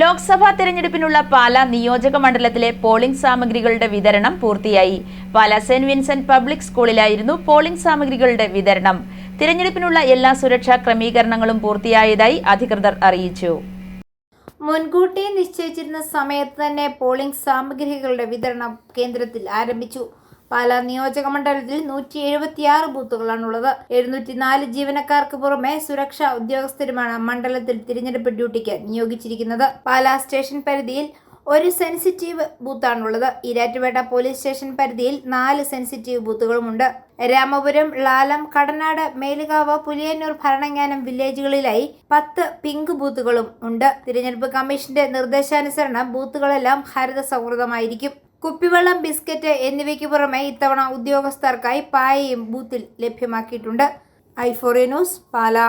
ലോക്സഭാ തെരഞ്ഞെടുപ്പിനുള്ള പാല നിയോജക മണ്ഡലത്തിലെ പോളിംഗ് സാമഗ്രികളുടെ വിതരണം പൂർത്തിയായി. പാല സെന്റ് വിൻസെന്റ് പബ്ലിക് സ്കൂളിലായിരുന്നു പോളിംഗ് സാമഗ്രികളുടെ വിതരണം. തിരഞ്ഞെടുപ്പിനുള്ള എല്ലാ സുരക്ഷാ ക്രമീകരണങ്ങളും പൂർത്തിയായതായി അധികൃതർ അറിയിച്ചു. മുൻകൂട്ടി നിശ്ചയിച്ചിരുന്ന സമയത്ത് തന്നെ പോളിംഗ് സാമഗ്രികളുടെ വിതരണം കേന്ദ്രത്തിൽ ആരംഭിച്ചു. പാലാ നിയോജക മണ്ഡലത്തിൽ നൂറ്റി എഴുപത്തിയാറ് ബൂത്തുകളാണുള്ളത്. എഴുന്നൂറ്റി നാല് ജീവനക്കാർക്ക് പുറമെ സുരക്ഷാ ഉദ്യോഗസ്ഥരുമാണ് മണ്ഡലത്തിൽ തിരഞ്ഞെടുപ്പ് ഡ്യൂട്ടിക്ക് നിയോഗിച്ചിരിക്കുന്നത്. പാലാ സ്റ്റേഷൻ പരിധിയിൽ ഒരു സെൻസിറ്റീവ് ബൂത്താണുള്ളത്. ഇരാറ്റുപേട്ട പോലീസ് സ്റ്റേഷൻ പരിധിയിൽ നാല് സെൻസിറ്റീവ് ബൂത്തുകളുമുണ്ട്. രാമപുരം ലാലം കടനാട് മേലുകാവ് പുലിയന്നൂർ ഭരണങ്ങാനം വില്ലേജുകളിലായി പത്ത് പിങ്ക് ബൂത്തുകളും ഉണ്ട്. തിരഞ്ഞെടുപ്പ് കമ്മീഷന്റെ നിർദ്ദേശാനുസരണം ബൂത്തുകളെല്ലാം ഹരിത സൗഹൃദമായിരിക്കും കുപ്പിവെള്ളം ബിസ്ക്കറ്റ് എന്നിവയ്ക്ക് പുറമെ ഇത്തവണ ഉദ്യോഗസ്ഥർക്കായി പായയും ബൂത്തിൽ ലഭ്യമാക്കിയിട്ടുണ്ട്. ഐഫോറിയ ന്യൂസ് പാലാ.